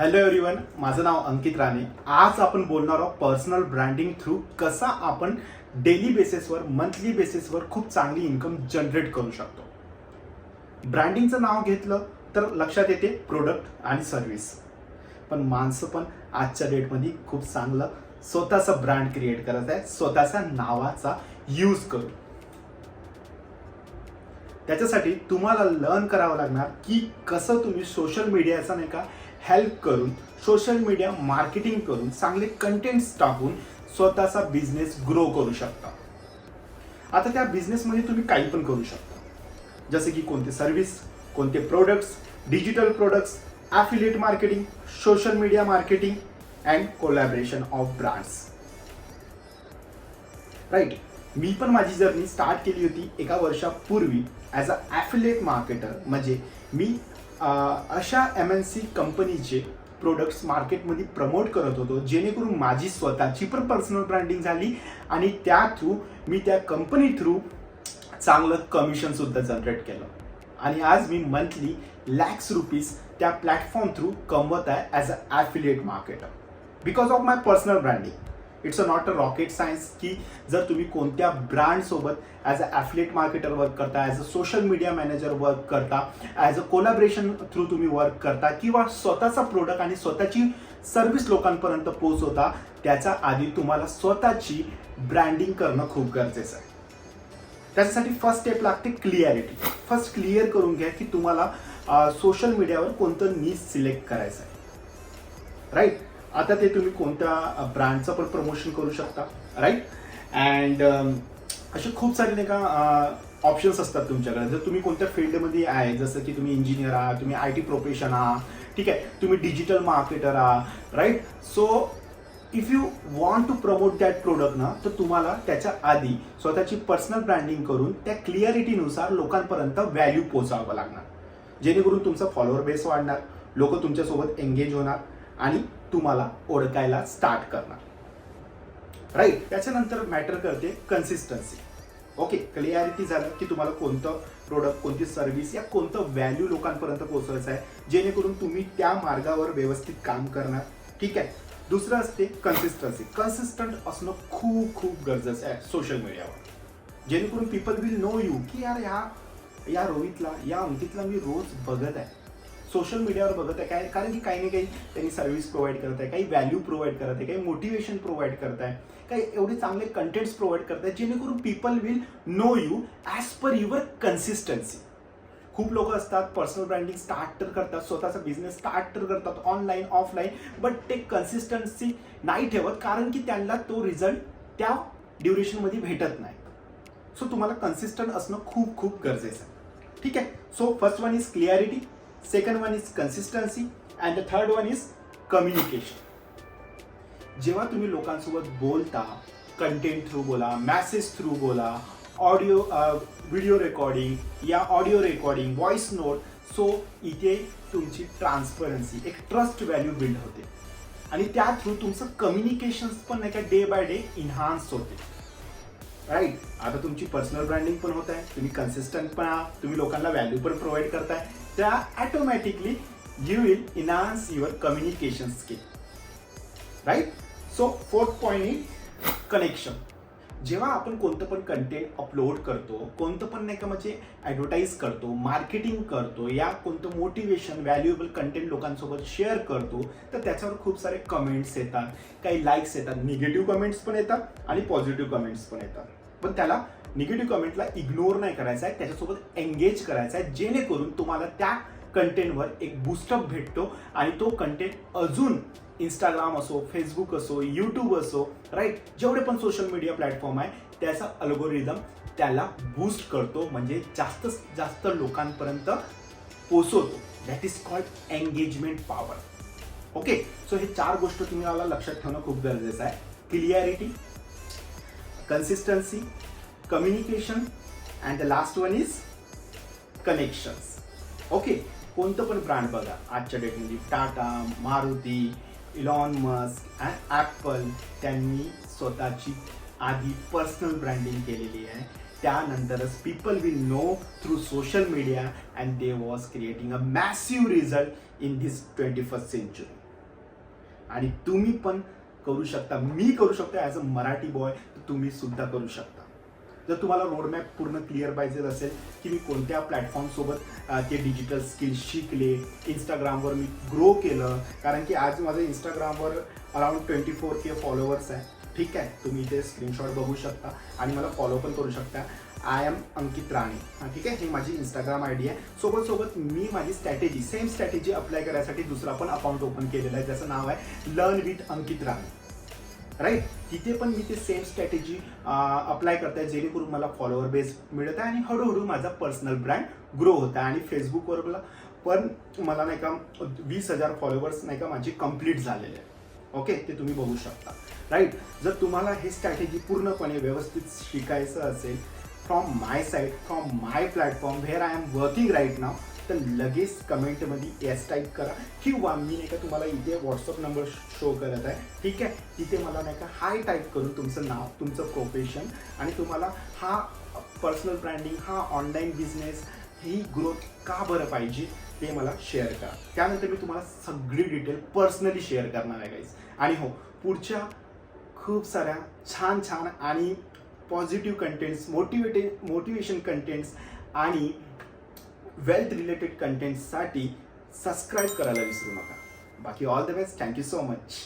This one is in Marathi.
हॅलो एव्हरीवन माझं नाव अंकित राणे. आज आपण बोलणार आहोत पर्सनल ब्रँडिंग थ्रू कसा आपण डेली बेसिसवर मंथली बेसिसवर खूप चांगली इन्कम जनरेट करू शकतो. ब्रँडिंगचं नाव घेतलं तर लक्षात येते प्रोडक्ट आणि सर्व्हिस पण माणसं पण आजच्या डेटमध्ये खूप चांगलं स्वतःचा ब्रँड क्रिएट करत आहे स्वतःच्या नावाचा यूज करू त्याच्यासाठी तुम्हाला लर्न करावं लागणार की कसं तुम्ही सोशल मीडियाचा नाही का हेल्प करून सोशल मीडिया मार्केटिंग करून चांगले कंटेंट्स टाकून स्वतःचा बिझनेस ग्रो करू शकता. आता त्या बिझनेसमध्ये तुम्ही काही पण करू शकता. जसे की कोणते सर्व्हिस कोणते products digital products affiliate marketing social media marketing and collaboration of brands right मी पण माझी जर्नी स्टार्ट केली होती एका वर्षापूर्वी ॲज अ ॲफिलिएट मार्केटर म्हणजे मी अशा एम एन सी कंपनीचे प्रोडक्ट्स मार्केटमध्ये प्रमोट करत होतो. जेणेकरून माझी स्वतःची पण पर्सनल ब्रँडिंग झाली आणि त्या थ्रू मी त्या कंपनी थ्रू चांगलं कमिशनसुद्धा जनरेट केलं. आणि आज मी मंथली लॅक्स रुपीज त्या प्लॅटफॉर्म थ्रू कमवत आहे as a affiliate marketer because of my personal branding it's a not a rocket science की जर तुम्ही कोणत्या ब्रँडसोबत as a affiliate marketer work करता as a social media manager work करता ॲज अ कोलॅबरेशन थ्रू तुम्ही वर्क करता किंवा स्वतःचा प्रोडक्ट आणि स्वतःची सर्व्हिस लोकांपर्यंत पोहोचवता त्याच्या आधी तुम्हाला स्वतःची ब्रँडिंग करणं खूप गरजेचं आहे. त्याच्यासाठी फर्स्ट स्टेप लागते क्लिअरिटी फर्स्ट क्लिअर करून घ्या की तुम्हाला सोशल मीडियावर कोणतं नीज सिलेक्ट करायचं आहे. राईट आता ते तुम्ही कोणत्या ब्रँडचं पण प्रमोशन करू शकता राईट अँड असे खूप सारे नाही का ऑप्शन्स असतात तुमच्याकडे. जर तुम्ही कोणत्या फील्डमध्ये आहे जसं की तुम्ही इंजिनियर आहात तुम्ही आय टी प्रोफेशन आहात ठीक आहे तुम्ही डिजिटल मार्केटर आहात right so if you want to promote that product ना तर तुम्हाला त्याच्या आधी स्वतःची पर्सनल ब्रँडिंग करून त्या क्लिअरिटीनुसार लोकांपर्यंत व्हॅल्यू पोचावं लागणार. जेणेकरून तुमचा फॉलोअर बेस वाढणार लोक तुमच्यासोबत एंगेज होणार आणि तुम्हाला ओळखायला स्टार्ट करणार. राईट त्याच्यानंतर मॅटर करते कन्सिस्टन्सी ओके क्लिअरिटी झालं की तुम्हाला कोणतं प्रोडक्ट कोणती सर्व्हिस या कोणतं व्हॅल्यू लोकांपर्यंत पोहोचवायचं आहे जेणेकरून तुम्ही त्या मार्गावर व्यवस्थित काम करणार. ठीक आहे? दुसरं असते कन्सिस्टन्सी कन्सिस्टंट असणं खूप खूप गरजेचं आहे सोशल मीडियावर जेणेकरून पीपल विल नो यू की यार ह्या या रोहितला या अंकितला मी रोज बघत आहे. सोशल मीडियावर बघत आहे. काय कारण की काही ना काही त्यांनी सर्व्हिस प्रोव्हाइड करत आहे काही व्हॅल्यू प्रोव्हाइड करत आहे काही मोटिवेशन प्रोव्हाइड करत आहे काही एवढे चांगले कंटेंट्स प्रोव्हाइड करत आहे जेणेकरून people will know you as per your consistency खूप लोक असतात पर्सनल ब्रँडिंग स्टार्ट तर करतात स्वतःचा बिझनेस स्टार्ट तर करतात ऑनलाईन ऑफलाईन बट ते कन्सिस्टन्सी नाही ठेवत कारण की त्यांना तो रिझल्ट त्या ड्युरेशनमध्ये भेटत नाही. सो तुम्हाला कन्सिस्टंट असणं खूप खूप गरजेचं आहे. ठीक आहे? So first one is clarity second one is consistency and the third one is communication जेव्हा तुम्ही लोकांसोबत बोलता कंटेंट थ्रू बोला मॅसेज थ्रू बोला ऑडिओ व्हिडिओ रेकॉर्डिंग या audio recording voice note so इथे तुमची ट्रान्सपरन्सी एक ट्रस्ट व्हॅल्यू बिल्ड होते. आणि त्या थ्रू तुमचं कम्युनिकेशन्स पण नाही का डे बाय डे इन्हान्स होते. राईट आता तुमची पर्सनल ब्रँडिंग पण होत आहे तुम्ही कन्सिस्टंट पण आहात तुम्ही लोकांना व्हॅल्यू पण प्रोव्हाइड करताय. त्या automatically you will enhance your communication skill right so fourth point is connection जेव्हा आपण कोणतं पण कंटेंट अपलोड करतो कोणतं पण नाही का म्हणजे ॲडव्हर्टाईज करतो मार्केटिंग करतो या कोणतं मोटिवेशन व्हॅल्युएबल कंटेंट लोकांसोबत शेअर करतो तर त्याच्यावर खूप सारे कमेंट्स येतात. काही लाईक्स येतात निगेटिव्ह कमेंट्स पण येतात आणि पॉझिटिव्ह कमेंट्स पण येतात. पण त्याला निगेटिव्ह कमेंटला इग्नोर नाही करायचं आहे त्याच्यासोबत एंगेज करायचा आहे जेणेकरून तुम्हाला त्या कंटेंटवर एक बूस्टअप भेटतो आणि तो कंटेंट अजून इंस्टाग्राम असो फेसबुक असो यूट्यूब असो राईट जेवढे पण सोशल मीडिया प्लॅटफॉर्म आहे त्याचा अल्गोरिदम त्याला बूस्ट करतो म्हणजे जास्त जास्त लोकांपर्यंत पोचवतो that is called engagement power okay so हे चार गोष्ट तुम्हाला लक्षात ठेवणं खूप गरजेचं आहे. Clarity consistency communication and the last one is connections okay कोणतं पण ब्रँड बघा. आजच्या डेटमध्ये Tata Maruti Elon Musk and Apple त्यांनी स्वतःची आधी पर्सनल ब्रँडिंग केलेली आहे. त्यानंतरच people will know through social media and they was creating a massive result in this twenty first century आणि तुम्ही पण करू शकता. मी करू शकतो ॲज अ मराठी बॉय तुम्ही सुद्धा करू शकता. जर तुम्हाला रोडमॅप पूर्ण क्लिअर पाहिजे असेल की मी कोणत्या प्लॅटफॉर्मसोबत ते डिजिटल स्किल्स शिकले इंस्टाग्रामवर मी ग्रो केलं कारण की आज माझं इंस्टाग्रामवर around twenty four K followers आहे. ठीक आहे? तुम्ही ते स्क्रीनशॉट बघू शकता आणि मला फॉलो पण करू शकता. I am Ankit Rane. हां ठीक आहे? ही माझी इंस्टाग्राम आय डी आहे. सोबत सोबत मी माझी स्ट्रॅटेजी सेम स्ट्रॅटेजी अप्लाय करायसाठी दुसरा पण अकाउंट ओपन केलेला आहे. ज्याचं नाव आहे learn with Ankit Rane. Right तिथे पण मी ते सेम स्ट्रॅटेजी अप्लाय करताय जेणेकरून मला फॉलोअर बेस मिळत आहे आणि हळूहळू माझा पर्सनल ब्रँड ग्रो होत आहे आणि फेसबुकवर मला पण मला नाही का वीस हजार फॉलोअर्स नाही का माझे कंप्लीट झालेले आहे ओके ते तुम्ही बघू शकता. राईट जर तुम्हाला हे स्ट्रॅटेजी पूर्णपणे व्यवस्थित शिकायचं असेल from my side from my platform where I am working right नाव तर लगेच कमेंटमध्ये एस टाईप करा. किंवा मी नाही का तुम्हाला इथे व्हॉट्सअप नंबर शो करत आहे. ठीक आहे? तिथे मला नाही का हाय टाईप करून तुमचं नाव तुमचं प्रोफेशन आणि तुम्हाला हा पर्सनल ब्रँडिंग हा ऑनलाईन बिझनेस ही ग्रोथ का बरं पाहिजे ते मला शेअर करा. त्यानंतर मी तुम्हाला सगळी डिटेल पर्सनली शेअर करणार आहे गाईज आणि हो पुढच्या खूप साऱ्या छान छान आणि positive contents motivate motivation contents आणि वेल्थ रिलेटेड कंटेंट्ससाठी सबस्क्राईब करायला विसरू नका. बाकी all the best thank you so much